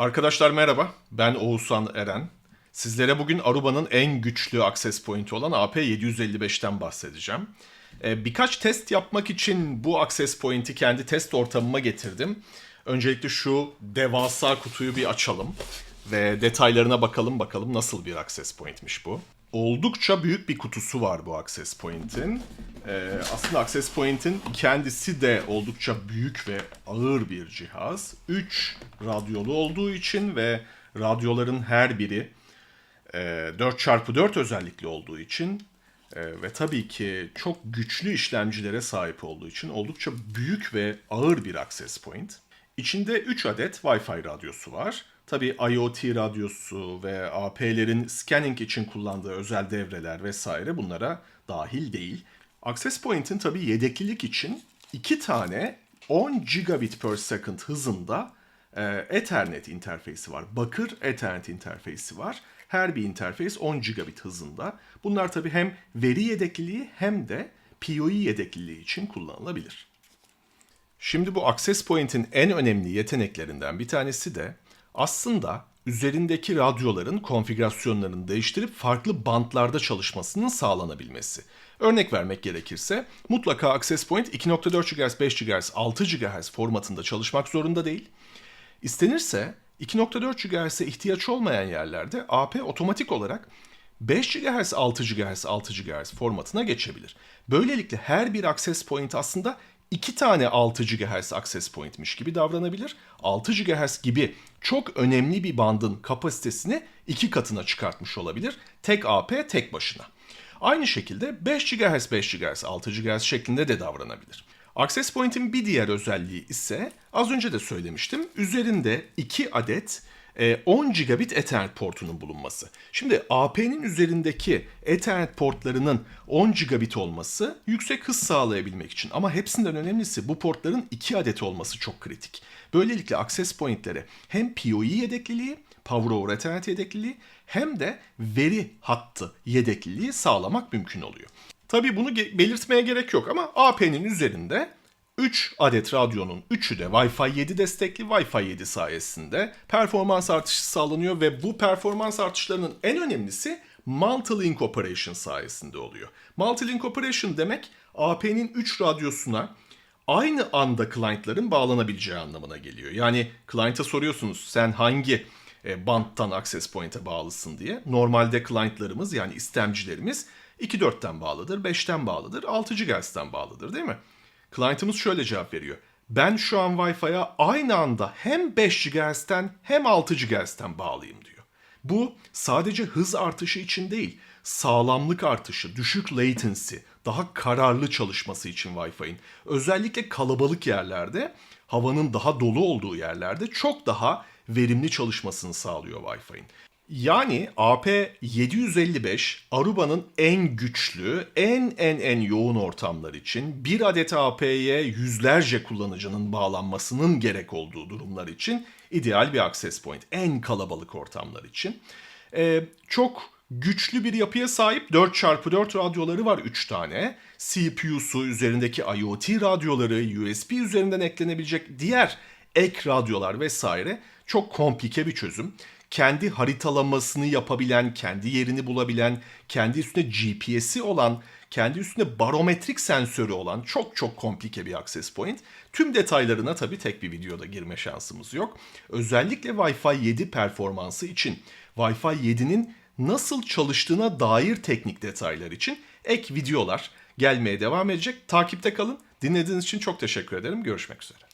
Arkadaşlar merhaba, ben Oğuzhan Eren. Sizlere bugün Aruba'nın en güçlü access point'i olan AP755'ten bahsedeceğim. Ee, birkaç test yapmak için bu access point'i kendi test ortamıma getirdim. Öncelikle şu devasa kutuyu bir açalım ve detaylarına bakalım bakalım nasıl bir access point'miş bu. Oldukça büyük bir kutusu var bu access point'in. Ee, aslında access point'in kendisi de oldukça büyük ve ağır bir cihaz. 3 radyolu olduğu için ve radyoların her biri e, 4x4 özellikli olduğu için e, ve tabii ki çok güçlü işlemcilere sahip olduğu için oldukça büyük ve ağır bir access point. İçinde 3 adet Wi-Fi radyosu var. Tabii IoT radyosu ve AP'lerin scanning için kullandığı özel devreler vesaire bunlara dahil değil. Access Point'in tabii yedeklilik için iki tane 10 gigabit per second hızında e, Ethernet interfeysi var. Bakır Ethernet interfeysi var. Her bir interfeys 10 gigabit hızında. Bunlar tabii hem veri yedekliliği hem de PoE yedekliliği için kullanılabilir. Şimdi bu Access Point'in en önemli yeteneklerinden bir tanesi de aslında üzerindeki radyoların konfigürasyonlarını değiştirip farklı bantlarda çalışmasının sağlanabilmesi. Örnek vermek gerekirse mutlaka Access Point 2.4 GHz, 5 GHz, 6 GHz formatında çalışmak zorunda değil. İstenirse 2.4 GHz'e ihtiyaç olmayan yerlerde AP otomatik olarak 5 GHz, 6 GHz, 6 GHz formatına geçebilir. Böylelikle her bir access point aslında iki tane 6 GHz access point'miş gibi davranabilir. 6 GHz gibi çok önemli bir bandın kapasitesini iki katına çıkartmış olabilir. Tek AP tek başına. Aynı şekilde 5 GHz, 5 GHz, 6 GHz şeklinde de davranabilir. Access Point'in bir diğer özelliği ise az önce de söylemiştim. Üzerinde 2 adet 10 gigabit Ethernet portunun bulunması. Şimdi AP'nin üzerindeki Ethernet portlarının 10 gigabit olması yüksek hız sağlayabilmek için ama hepsinden önemlisi bu portların 2 adet olması çok kritik. Böylelikle access point'lere hem PoE yedekliliği, Power over Ethernet yedekliliği hem de veri hattı yedekliliği sağlamak mümkün oluyor. Tabii bunu belirtmeye gerek yok ama AP'nin üzerinde 3 adet radyonun 3'ü de Wi-Fi 7 destekli Wi-Fi 7 sayesinde performans artışı sağlanıyor ve bu performans artışlarının en önemlisi Multi-Link Operation sayesinde oluyor. Multi-Link Operation demek AP'nin 3 radyosuna aynı anda client'ların bağlanabileceği anlamına geliyor. Yani client'a soruyorsunuz sen hangi e, banttan access point'e bağlısın diye. Normalde client'larımız yani istemcilerimiz 2.4'ten bağlıdır, 5'ten bağlıdır, 6 GHz'den bağlıdır değil mi? Client'ımız şöyle cevap veriyor. Ben şu an Wi-Fi'ye aynı anda hem 5 GHz'ten hem 6 GHz'ten bağlıyım diyor. Bu sadece hız artışı için değil, sağlamlık artışı, düşük latency, daha kararlı çalışması için Wi-Fi'nin. Özellikle kalabalık yerlerde, havanın daha dolu olduğu yerlerde çok daha verimli çalışmasını sağlıyor Wi-Fi'nin. Yani AP755 Aruba'nın en güçlü, en en en yoğun ortamlar için bir adet AP'ye yüzlerce kullanıcının bağlanmasının gerek olduğu durumlar için ideal bir access point. En kalabalık ortamlar için. Ee, çok güçlü bir yapıya sahip 4x4 radyoları var 3 tane. CPU'su, üzerindeki IoT radyoları, USB üzerinden eklenebilecek diğer ek radyolar vesaire çok komplike bir çözüm kendi haritalamasını yapabilen, kendi yerini bulabilen, kendi üstünde GPS'i olan, kendi üstünde barometrik sensörü olan çok çok komplike bir access point. Tüm detaylarına tabii tek bir videoda girme şansımız yok. Özellikle Wi-Fi 7 performansı için Wi-Fi 7'nin nasıl çalıştığına dair teknik detaylar için ek videolar gelmeye devam edecek. Takipte kalın. Dinlediğiniz için çok teşekkür ederim. Görüşmek üzere.